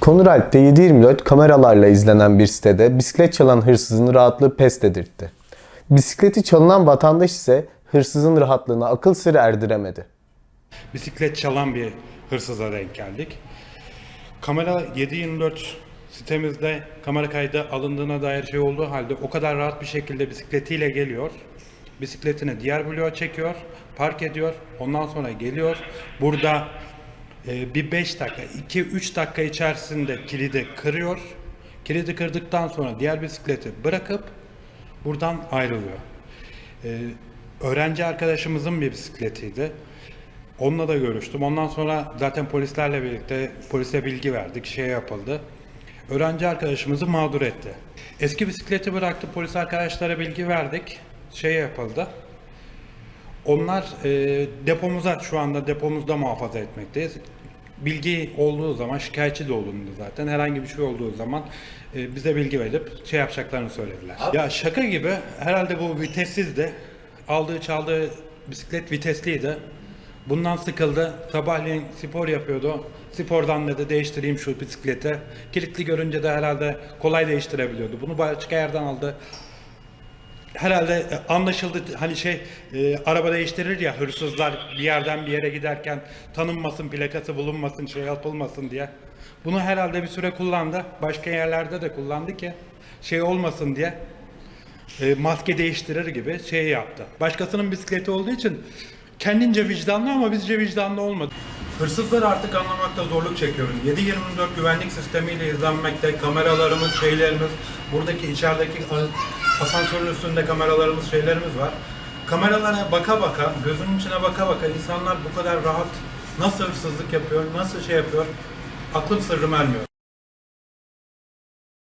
Konuralp'te 7-24 kameralarla izlenen bir sitede bisiklet çalan hırsızın rahatlığı pes dedirtti. Bisikleti çalınan vatandaş ise hırsızın rahatlığına akıl sır erdiremedi. bisiklet çalan bir hırsıza denk geldik. Kamera 724 sitemizde kamera kaydı alındığına dair şey olduğu halde o kadar rahat bir şekilde bisikletiyle geliyor. Bisikletini diğer bloğa çekiyor, park ediyor. Ondan sonra geliyor. Burada e, bir 5 dakika, 2-3 dakika içerisinde kilidi kırıyor. Kilidi kırdıktan sonra diğer bisikleti bırakıp buradan ayrılıyor. E, öğrenci arkadaşımızın bir bisikletiydi. Onunla da görüştüm. Ondan sonra zaten polislerle birlikte polise bilgi verdik. Şey yapıldı. Öğrenci arkadaşımızı mağdur etti. Eski bisikleti bıraktı. Polis arkadaşlara bilgi verdik. Şey yapıldı. Onlar e, depomuza şu anda depomuzda muhafaza etmekteyiz. Bilgi olduğu zaman şikayetçi de olundu zaten. Herhangi bir şey olduğu zaman e, bize bilgi verip şey yapacaklarını söylediler. Ya şaka gibi herhalde bu vitessizdi. Aldığı çaldığı bisiklet vitesliydi. Bundan sıkıldı. Sabahleyin spor yapıyordu. Spordan dedi değiştireyim şu bisikleti. Kilitli görünce de herhalde kolay değiştirebiliyordu. Bunu başka yerden aldı herhalde e, anlaşıldı hani şey e, araba değiştirir ya hırsızlar bir yerden bir yere giderken tanınmasın plakası bulunmasın şey yapılmasın diye. Bunu herhalde bir süre kullandı. Başka yerlerde de kullandı ki şey olmasın diye e, maske değiştirir gibi şey yaptı. Başkasının bisikleti olduğu için kendince vicdanlı ama bizce vicdanlı olmadı. Hırsızları artık anlamakta zorluk çekiyoruz. 7-24 güvenlik sistemiyle izlenmekte, kameralarımız, şeylerimiz, buradaki içerideki asansörün üstünde kameralarımız, şeylerimiz var. Kameralara baka baka, gözünün içine baka baka insanlar bu kadar rahat nasıl hırsızlık yapıyor, nasıl şey yapıyor, aklım sırrım ermiyor.